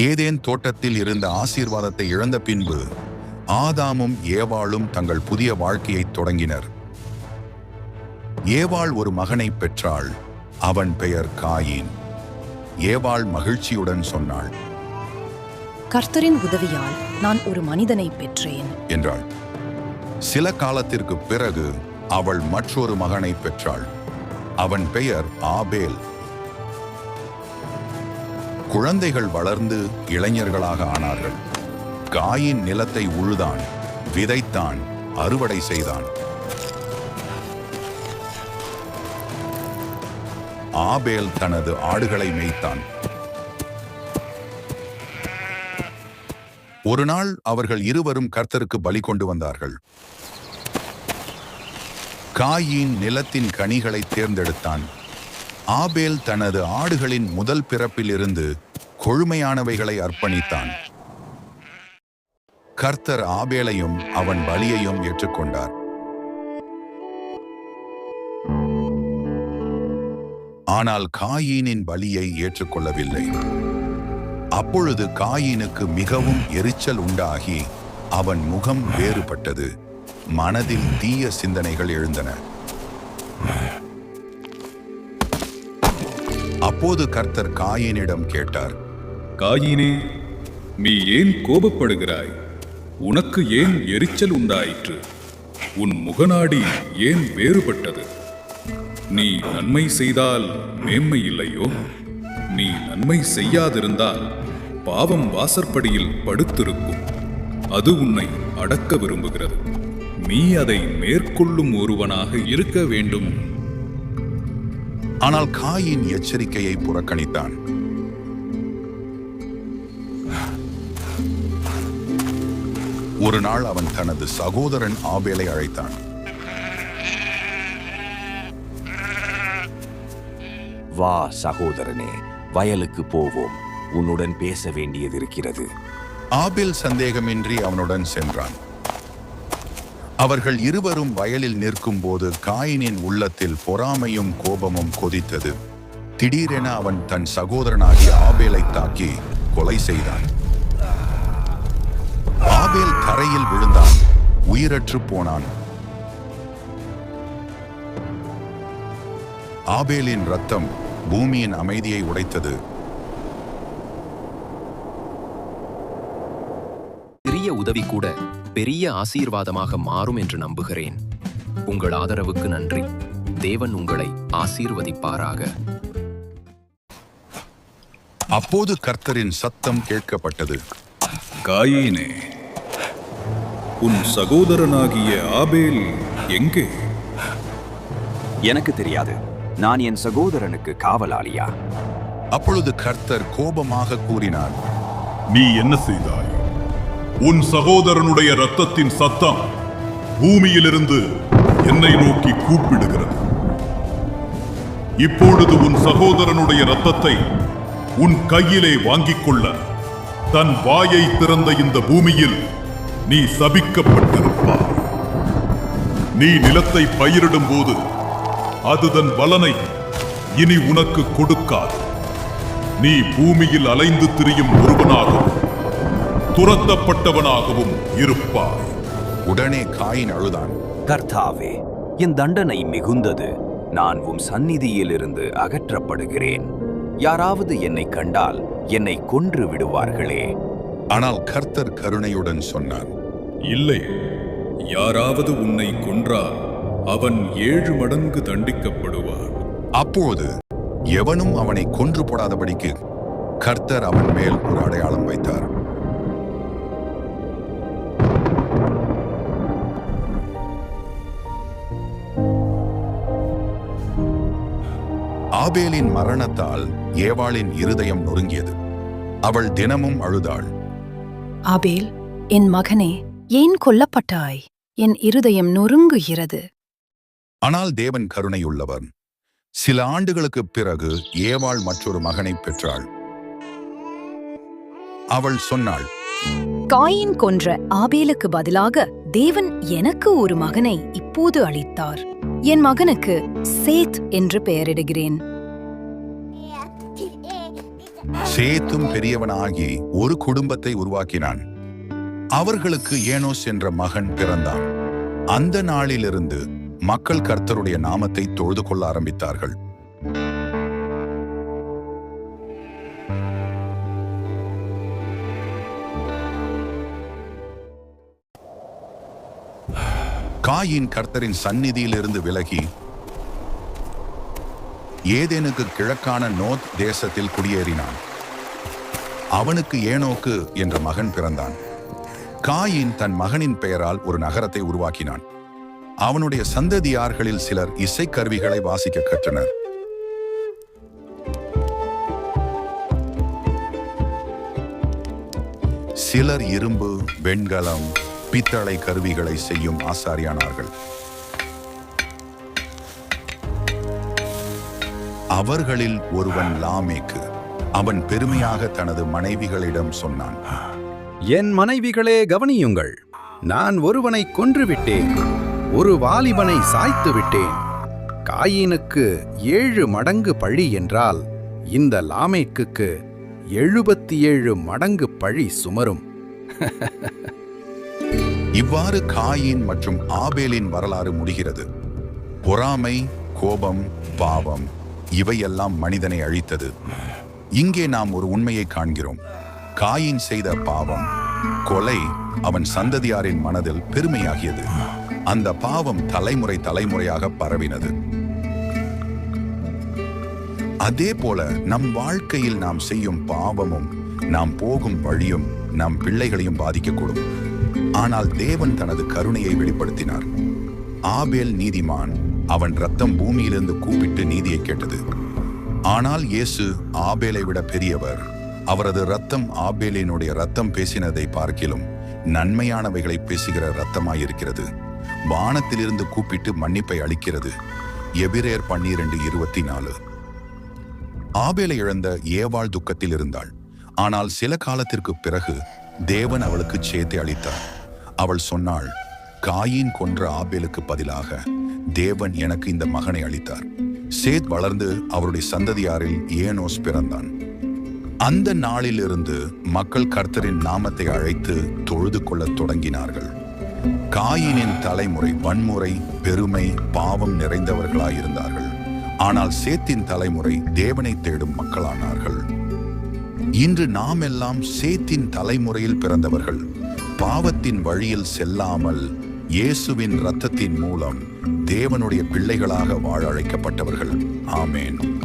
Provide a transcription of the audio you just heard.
Eden தோட்டத்தில் இருந்த ஆசீர்வாதத்தை இழந்த பின்பு ஆதாமும் ஏவாளும் தங்கள் புதிய வாழ்க்கையை தொடங்கினர். ஏவாள் ஒரு மகனை பெற்றாள் அவன் பெயர் காயின். ஏவாள் மகிழ்ச்சியுடன் சொன்னாள் கர்த்தரின் உதவியால் நான் ஒரு மனிதனை பெற்றேன். என்றாள். சில காலத்திற்கு பிறகு அவள் மற்றொரு மகனை பெற்றாள் அவன் பெயர் ஆபேல். குழந்தைகள் வளர்ந்து இளைஞர்களாக ஆனார்கள். காயின் நிலத்தை உழுதான் விதைத்தான் அறுவடை செய்தான். ஆபேல் தனது ஆடுகளை மேய்த்தான். ஒரு நாள் அவர்கள் இருவரும் கர்த்தருக்கு பலி கொண்டு வந்தார்கள். காயின் நிலத்தின் கனிகளை தேர்ந்தெடுத்தான். ஆபேல் தனது ஆடுகளின் முதல் பிறப்பிலிருந்து கொழுமையானவைகளை அர்ப்பணித்தான். கர்த்தர் ஆபேலையும் அவன் பலியையும் ஏற்றுக்கொண்டார். ஆனால் காயீனின் பலியை ஏற்றுக்கொள்ளவில்லை. அப்பொழுது காயீனுக்கு மிகவும் எரிச்சல் உண்டாகி அவன் முகம் வேறுபட்டது. மனதில் தீய சிந்தனைகள் எழுந்தன. அப்போது கர்த்தர் காயினிடம் கேட்டார் காயினே நீ ஏன் கோபப்படுகிறாய்? உனக்கு ஏன் எரிச்சல் உண்டாயிற்று? உன் முகநாடி ஏன் வேறுபட்டது? நீ நன்மை செய்தால் மேன்மை இல்லையோ? நீ நன்மை செய்யாதிருந்தால் பாவம் வாசற்படியில் படுத்திருக்கும். அது உன்னை அடக்க விரும்புகிறது. நீ அதை மேற்கொள்ளும் ஒருவனாக இருக்க வேண்டும் ஆனால் காயின் எச்சரிக்கையை புறக்கணித்தான். ஒரு நாள் அவன் தனது சகோதரன் ஆபேலை அழைத்தான். வா சகோதரனே வயலுக்கு போவோம். உன்னுடன் பேச வேண்டியதிருக்கிறது ஆபேல் சந்தேகமின்றி அவனுடன் சென்றான். அவர்கள் இருவரும் வயலில் நிற்கும்போது காயினின் உள்ளத்தில் பொறாமையும் கோபமும் கொதித்தது. திடீரென அவன் தன் சகோதரனாகிய ஆபேலை தாக்கி கொலை செய்தான். ஆபேல் தரையில் விழுந்தான். உயிரற்று போனான். ஆபேலின் ரத்தம் பூமியின் அமைதியை உடைத்தது. சிறிய உதவி கூட பெரிய ஆசீர்வாதமாக மாறும் என்று நம்புகிறேன். உங்கள் ஆதரவுக்கு நன்றி. தேவன் உங்களை ஆசீர்வதிப்பாராக. அப்போது கர்த்தரின் சத்தம் கேட்கப்பட்டது. காயினே உன் சகோதரனாகிய ஆபேல் எங்கே? எனக்கு தெரியாது. நான் என் சகோதரனுக்கு காவலாளியா? அப்பொழுது கர்த்தர் கோபமாக கூறினார். நீ என்ன செய்தாய்? உன் சகோதரனுடைய ரத்தத்தின் சத்தம் பூமியிலிருந்து என்னை நோக்கி கூப்பிடுகிறது. இப்பொழுது உன் சகோதரனுடைய ரத்தத்தை உன் கையிலே வாங்கிக் கொள்ள தன் வாயை திறந்த இந்த பூமியில் நீ சபிக்கப்பட்டிருப்பார் நீ நிலத்தை பயிரிடும் போது அது தன் பலனை இனி உனக்கு கொடுக்காது. நீ பூமியில் அலைந்து திரியும் ஒருவனாகவும் துரத்தப்பட்டவனாகவும் இருப்பாய். உடனே காயின் அழுதான். கர்த்தாவே என் தண்டனை மிகுந்தது. நான் உம் சந்நிதியிலிருந்து அகற்றப்படுகிறேன். யாராவது என்னை கண்டால் என்னை கொன்று விடுவார்களே. ஆனால் கர்த்தர் கருணையுடன் சொன்னார் இல்லை யாராவது உன்னை கொன்றால் அவன் ஏழு மடங்கு தண்டிக்கப்படுவான். அப்போது எவனும் அவனை கொன்று போடாதபடிக்கு கர்த்தர் அவன் மேல் ஒரு அடையாளம் வைத்தார். ஆபேலின் மரணத்தால் ஏவாளின் இருதயம் நொறுங்கியது. அவள் தினமும் அழுதாள். ஆபேல் என் மகனே ஏன் கொல்லப்பட்டாய்? என் இருதயம் நொறுங்குகிறது. ஆனால் தேவன் கருணையுள்ளவர். சில ஆண்டுகளுக்குப் பிறகு ஏவாள் மற்றொரு மகனை பெற்றாள். அவள் சொன்னாள் காயின் கொன்ற ஆபேலுக்கு பதிலாக தேவன் எனக்கு ஒரு மகனை இப்போது அளித்தார். என் மகனுக்கு சேத் என்று பெயரிடுகிறேன். சேத்தும் பெரியவனாகி ஒரு குடும்பத்தை உருவாக்கினான். அவர்களுக்கு ஏனோஸ் என்ற மகன் பிறந்தான். அந்த நாளிலிருந்து மக்கள் கர்த்தருடைய நாமத்தை தொழுது கொள்ள ஆரம்பித்தார்கள். காயின் கர்த்தரின் சந்நிதியிலிருந்து விலகி ஏதேனுக்கு கிழக்கான நோத் தேசத்தில் குடியேறினான். அவனுக்கு ஏனோக்கு என்ற மகன் பிறந்தான். காயின் தன் மகனின் பெயரால் ஒரு நகரத்தை உருவாக்கினான். அவனுடைய சந்ததியார்களில் சிலர் இசைக்கருவிகளை வாசிக்க கற்றனர். சிலர் இரும்பு வெண்கலம் பித்தளை கருவிகளை செய்யும் ஆசாரியானார்கள். அவர்களில் ஒருவன் லாமேக்கு. அவன் பெருமையாக தனது மனைவிகளிடம் சொன்னான் என் மனைவிகளே கவனியுங்கள். நான் ஒருவனை கொன்றுவிட்டேன். ஒரு வாலிபனை சாய்த்து விட்டேன். காயினுக்கு ஏழு மடங்கு பழி என்றால் இந்த லாமேக்குக்கு எழுபத்தி ஏழு மடங்கு பழி சுமரும். இவ்வாறு காயின் மற்றும் ஆபேலின் வரலாறு முடிகிறது. பொறாமை கோபம் பாவம் இவையெல்லாம் மனிதனை அழித்தது. இங்கே நாம் ஒரு உண்மையை காண்கிறோம். காயின் செய்த பாவம் கொலை அவன் சந்ததியாரின் மனதில் பெருமையாகியது. அந்த பாவம் தலைமுறை தலைமுறையாக பரவினது. அதே போல நம் வாழ்க்கையில் நாம் செய்யும் பாவமும் நாம் போகும் வழியும் நம் பிள்ளைகளையும் பாதிக்கக்கூடும். ஆனால் தேவன் தனது கருணையை வெளிப்படுத்தினார். ஆபேல் நீதிமான் அவன் ரத்தம் பூமியிலிருந்து கூப்பிட்டு நீதியை கேட்டது. ஆனால் இயேசு ஆபேலை விட பெரியவர். அவரது ரத்தம் ஆபேலினுடைய ரத்தம் பேசினதை பார்க்கிலும் நன்மையானவைகளை பேசுகிற ரத்தமாயிருக்கிறது வானத்திலிருந்து கூப்பிட்டு மன்னிப்பை அளிக்கிறது. எபிரேர் பன்னிரண்டு இருபத்தி நாலு ஆபேலை இழந்த ஏவாள் துக்கத்தில் இருந்தாள். ஆனால் சில காலத்திற்கு பிறகு தேவன் அவளுக்கு சேத்தை அளித்தார். அவள் சொன்னாள் காயின் கொன்ற ஆபேலுக்கு பதிலாக தேவன் எனக்கு இந்த மகனை அளித்தார். சேத் வளர்ந்து அவருடைய சந்ததியாரில் ஏனோஸ் பிறந்தான். அந்த நாளிலிருந்து மக்கள் கர்த்தரின் நாமத்தை அழைத்து தொழுது கொள்ளத் தொடங்கினார்கள். காயினின் தலைமுறை வன்முறை பெருமை பாவம் நிறைந்தவர்களாயிருந்தார்கள். ஆனால் சேத்தின் தலைமுறை தேவனை தேடும் மக்களானார்கள். இன்று நாம் எல்லாம் சேத்தின் தலைமுறையில் பிறந்தவர்கள். பாவத்தின் வழியில் செல்லாமல் இயேசுவின் இரத்தத்தின் மூலம் தேவனுடைய பிள்ளைகளாக வாழ அழைக்கப்பட்டவர்கள். ஆமேன்.